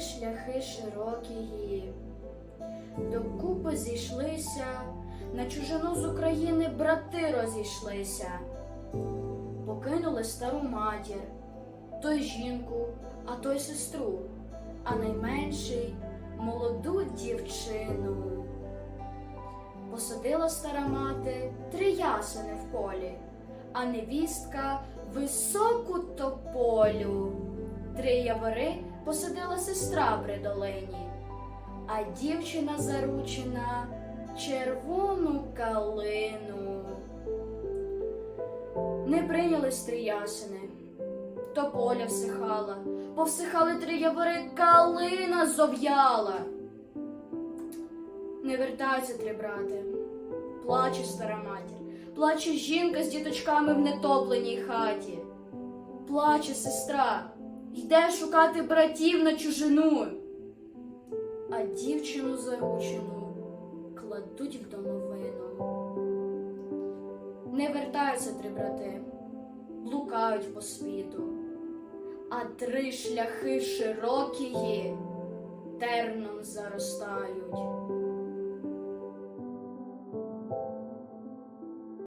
широкії. Докупи зійшлися, на чужину з України брати розійшлися. Покинули стару матір, той жінку, а той сестру, а найменший молоду дівчину. Посадила стара мати три ясени в полі, а невістка високу тополю. Три явори посадила сестра при долині, а дівчина заручена червону калину. Не прийнялись три ясени, тополя всихала, повсихали три явори, калина зов'яла. Не вертаються три брати, плаче стара матір, плаче жінка з діточками в нетопленій хаті, плаче сестра, йде шукати братів на чужину, а дівчину заручену кладуть в домовину. Не вертаються три брати, блукають по світу, а три шляхи широкії терном заростають.